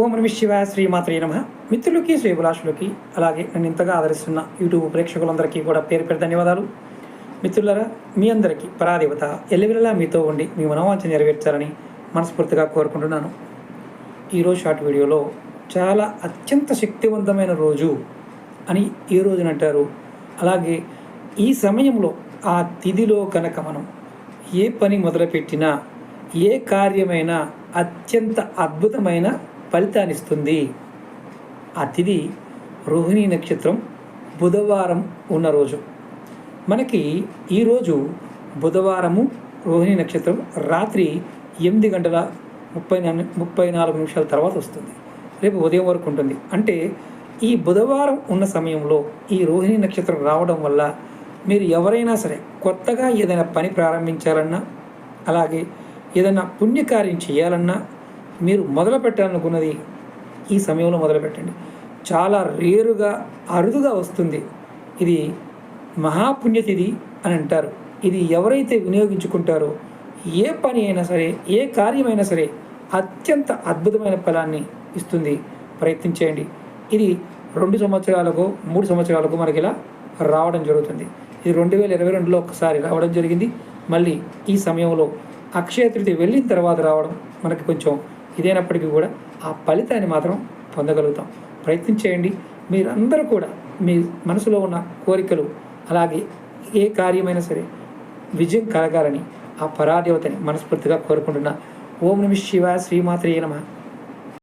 ఓం నమ శివ శ్రీమాత్రే నమ. మిత్రులకి శ్రీభిలాషులకి అలాగే నన్ను ఇంతగా ఆదరిస్తున్న యూట్యూబ్ ప్రేక్షకులందరికీ కూడా పేరు పేరు ధన్యవాదాలు. మిత్రులరా మీ అందరికీ పరాదేవత ఎల్లవిల్లలా మీతో ఉండి మీ మనోవాంఛ నెరవేర్చాలని మనస్ఫూర్తిగా కోరుకుంటున్నాను. ఈరోజు షార్ట్ వీడియోలో చాలా అత్యంత శక్తివంతమైన రోజు అని ఈ రోజున అంటారు? అలాగే ఈ సమయంలో ఆ తిథిలో కనుక మనం ఏ పని మొదలుపెట్టినా ఏ కార్యమైనా అత్యంత అద్భుతమైన ఫలితాన్ని ఇస్తుంది ఆ తిథి రోహిణీ నక్షత్రం బుధవారం ఉన్న రోజు. మనకి ఈరోజు బుధవారము రోహిణీ నక్షత్రం రాత్రి ఎనిమిది గంటల ముప్పై ముప్పై నాలుగు నిమిషాల తర్వాత వస్తుంది. రేపు ఉదయం వరకు ఉంటుంది. అంటే ఈ బుధవారం ఉన్న సమయంలో ఈ రోహిణీ నక్షత్రం రావడం వల్ల మీరు ఎవరైనా సరే కొత్తగా ఏదైనా పని ప్రారంభించాలన్నా అలాగే ఏదైనా పుణ్యకార్యం చేయాలన్నా మీరు మొదలు పెట్టాలనుకున్నది ఈ సమయంలో మొదలుపెట్టండి. చాలా రేరుగా అరుదుగా వస్తుంది. ఇది మహాపుణ్యతిథి అని అంటారు. ఇది ఎవరైతే వినియోగించుకుంటారో ఏ పని అయినా సరే ఏ కార్యమైనా సరే అత్యంత అద్భుతమైన ఫలాన్ని ఇస్తుంది. ప్రయత్నించేయండి ఇది రెండు సంవత్సరాలకు మూడు సంవత్సరాలకు మనకి ఇలా రావడం జరుగుతుంది. ఇది రెండు వేల ఇరవై రెండులో ఒకసారి రావడం జరిగింది. మళ్ళీ ఈ సమయంలో అక్షయ తృతీయ వెళ్ళిన తర్వాత రావడం మనకి కొంచెం ఇదైనప్పటికీ కూడా ఆ ఫలితాన్ని మాత్రం పొందగలుగుతాం. ప్రయత్నం చేయండి. మీరందరూ కూడా మీ మనసులో ఉన్న కోరికలు అలాగే ఏ కార్యమైనా సరే విజయం కలగాలని ఆ పరాదేవతని మనస్ఫూర్తిగా కోరుకుంటున్నా. ఓం నమ శివ శ్రీమాత్రే నమ.